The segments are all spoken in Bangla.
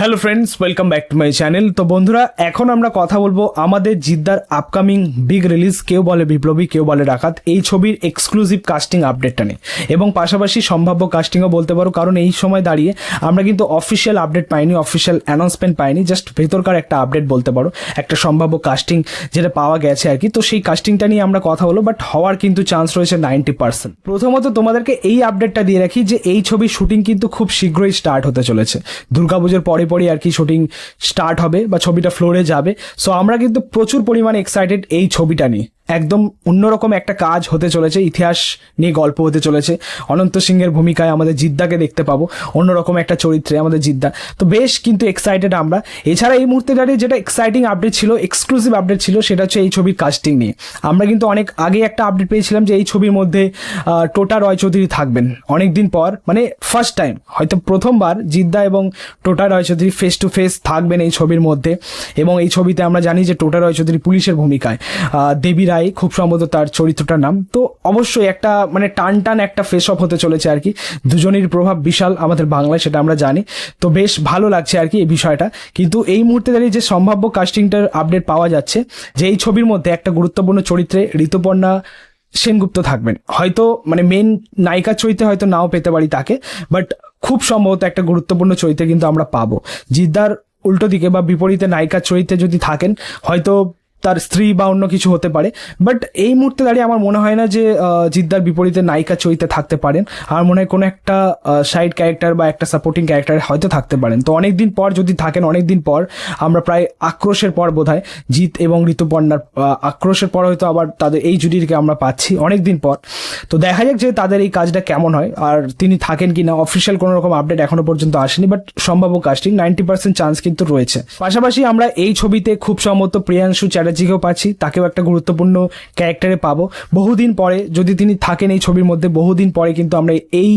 Hello friends welcome back to my channel তো বন্ধুরা, এখন আমরা কথা বলব আমাদের জিদ্দার আপকামিং বিগ রিলিজ কেউ বলে বিপ্লবী, কেউ বলে ডাকাত, এই ছবির এক্সক্লুসিভ কাস্টিং আপডেটটা নিয়ে। এবং পাশাপাশি সম্ভাব্য কাস্টিংও বলতে পারো, কারণ এই সময় দাঁড়িয়ে আমরা কিন্তু অফিসিয়াল আপডেট পাইনি অফিসিয়াল অ্যানাউন্সমেন্ট পাইনি জাস্ট ভেতরকার একটা আপডেট বলতে পারো, একটা সম্ভাব্য কাস্টিং যেটা পাওয়া গেছে আর কি। তো সেই কাস্টিংটা নিয়ে আমরা কথা হলো বাট হওয়ার কিন্তু চান্স রয়েছে নাইনটি পার্সেন্ট প্রথমত তোমাদেরকে এই আপডেটটা দিয়ে রাখি যে এই ছবির শুটিং কিন্তু খুব শীঘ্রই স্টার্ট হতে চলেছে। দুর্গাপুজোর পরে পরে আর কি শুটিং স্টার্ট হবে বা ছবিটা ফ্লোরে যাবে। সো আমরা কিন্তু প্রচুর পরিমাণে এক্সাইটেড এই ছবিটা নিয়ে। একদম অন্যরকম একটা কাজ হতে চলেছে ইতিহাস নিয়ে গল্প হতে চলেছে। অনন্ত সিংহের ভূমিকায় আমাদের জিদ্দাকে দেখতে পাবো অন্যরকম একটা চরিত্রে আমাদের জিদ্দা। তো বেশ কিন্তু এক্সাইটেড আমরা। এছাড়া এই মুহূর্তে দাঁড়িয়ে যেটা এক্সাইটিং আপডেট ছিল এক্সক্লুসিভ আপডেট ছিল সেটা হচ্ছে এই ছবির কাস্টিং নিয়ে। আমরা কিন্তু অনেক আগে একটা আপডেট পেয়েছিলাম যে এই ছবির মধ্যে টোটা রয় চৌধুরী থাকবেন। অনেক দিন পর মানে ফার্স্ট টাইম হয়তো প্রথমবার জিদ্দা এবং Tota Roy Chowdhury face to face থাকবেন এই ছবির মধ্যে। এবং এই ছবিতে আমরা জানি যে টোটা রয় চৌধুরী পুলিশের ভূমিকায় আহ, দেবী রায় খুব সম্ভবত তার চরিত্রটার নাম। তো অবশ্যই একটা মানে টান টান একটা ফেস অফ হতে চলেছে আর কি। দুজনের প্রভাব বিশাল আমাদের বাংলায়, সেটা আমরা জানি। তো বেশ ভালো লাগছে আর কি এই বিষয়টা। কিন্তু এই মুহূর্তে দাঁড়িয়ে যে সম্ভাব্য কাস্টিংটার আপডেট পাওয়া যাচ্ছে, যে এই ছবির মধ্যে একটা গুরুত্বপূর্ণ চরিত্রে ঋতুপর্ণা সেনগুপ্ত থাকবেন। হয়তো মানে মেন নায়িকার চরিত্রে হয়তো নাও পেতে পারি তাকে বাট খুব সম্ভবত একটা গুরুত্বপূর্ণ চরিত্রে কিন্তু আমরা পাবো। জিদ্দার উল্টো দিকে বা বিপরীতে নায়িকার চরিত্রে যদি থাকেন, হয়তো তার স্ত্রী বা অন্য কিছু হতে পারে। বাট এই মুহূর্তে দাঁড়িয়ে আমার মনে হয় না যে জিদ্দার বিপরীতে নায়িকা চরিত্রে থাকতে পারেন। আর মনে হয় কোনো একটা সাইড ক্যারেক্টার বা একটা সাপোর্টিং ক্যারেক্টার হয়তো থাকতে পারেন। তো অনেকদিন পর যদি থাকেন, অনেকদিন পর আমরা প্রায় আক্রোশের পর বোধ হয় জিৎ এবং ঋতুপর্ণার আক্রোশের পর হয়তো আবার তাদের এই জুটিকে আমরা পাচ্ছি অনেকদিন পর। তো দেখা যাক যে তাদের এই কাজটা কেমন হয়। আর তিনি থাকেন কি না অফিসিয়াল কোনো রকম আপডেট এখনও পর্যন্ত আসেনি বাট সম্ভাব্য কাস্টিং নাইনটি পার্সেন্ট চান্স কিন্তু রয়েছে। পাশাপাশি আমরা এই ছবিতে খুব সম্ভবত প্রিয়াংশু চ্যাটার্জিকেও পাচ্ছি, তাকেও একটা গুরুত্বপূর্ণ ক্যারেক্টারে পাবো। বহুদিন পরে যদি তিনি থাকেন এই ছবির মধ্যে, বহুদিন পরে কিন্তু আমরা এই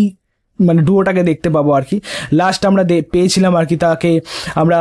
মানে ডুয়োটাকে দেখতে পাবো আর কি। লাস্ট আমরা পেয়েছিলাম আর কি তাকে আমরা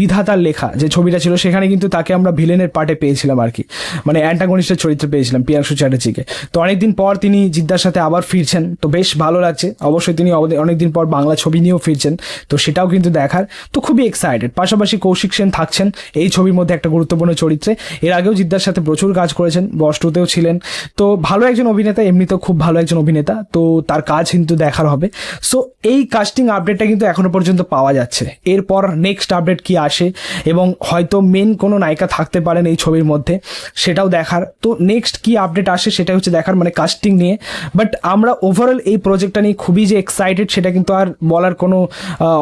বিধাতার লেখা, যে ছবিটা ছিল, সেখানে কিন্তু তাকে আমরা ভিলেনের পার্টে পেয়েছিলাম আর কি। মানে অ্যান্টাগনিস্টের চরিত্রে পেয়েছিলাম পিয়াংশু চ্যাটার্জিকে তো অনেকদিন পর তিনি জিদ্দার সাথে আবার ফিরছেন। তো বেশ ভালো লাগছে। অবশ্যই তিনি অনেকদিন পর বাংলা ছবি নিয়েও ফিরছেন। তো সেটাও কিন্তু দেখার। তো খুবই এক্সাইটেড পাশাপাশি কৌশিক সেন থাকছেন। এই ছবির মধ্যে একটা গুরুত্বপূর্ণ চরিত্রে। এর আগেও জিদ্দার সাথে প্রচুর কাজ করেছেন। বস টুতেও ছিলেন। তো ভালো একজন অভিনেতা, এমনিতেও খুব ভালো একজন অভিনেতা। তো তার কাজ কিন্তু দেখার হবে। সো এই কাস্টিং আপডেটটা কিন্তু এখনও পর্যন্ত পাওয়া যাচ্ছে। এরপর নেক্সট আপডেট কি আসে এবং হয়তো মেন কোনো নায়িকা থাকতে পারেন এই ছবির মধ্যে, সেটাও দেখার। তো নেক্সট কি আপডেট আসে সেটা হচ্ছে দেখার মানে কাস্টিং নিয়ে। বাট আমরা ওভারঅল এই প্রজেক্টটা নিয়ে খুবই যে এক্সাইটেড সেটা কিন্তু আর বলার কোনো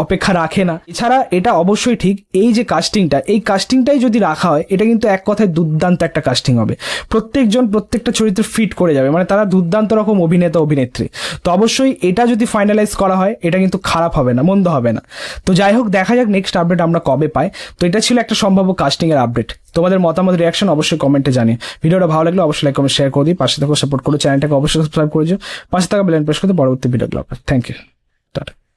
অপেক্ষা রাখে না। এছাড়া এটা অবশ্যই ঠিক, এই যে কাস্টিংটা এই কাস্টিংটাই যদি রাখা হয়, এটা কিন্তু এক কথায় দুর্দান্ত একটা কাস্টিং হবে। প্রত্যেকজন প্রত্যেকটা চরিত্র ফিট করে যাবে মানে তারা দুর্দান্ত রকম অভিনেতা অভিনেত্রী তো অবশ্যই এটা যদি ফাইনালাইজ করা হয়, এটা কিন্তু খারাপ হবে না, মন্দ হবে না। তো যাই হোক, দেখা যাক নেক্সট আপডেট আমরা কবে পাই। তো এটা ছিল একটা সম্ভাব্য কাস্টিংয়ের আপডেট তোমাদের মতামত রিয়াকশন অবশ্যই কমেন্টে জানিয়ে ভিডিওটা ভালো লাগলে অবশ্যই লাইক কমেন্ট শেয়ার করে দিই পাশে থাকো সাপোর্ট করো চ্যানেলটাকে অবশ্যই সাবস্ক্রাইব করে দিও পাশে থাকা বেলেন প্রেস করতে পরবর্তী ভিডিও ভিডিওগুলো থ্যাংক ইউ টাটা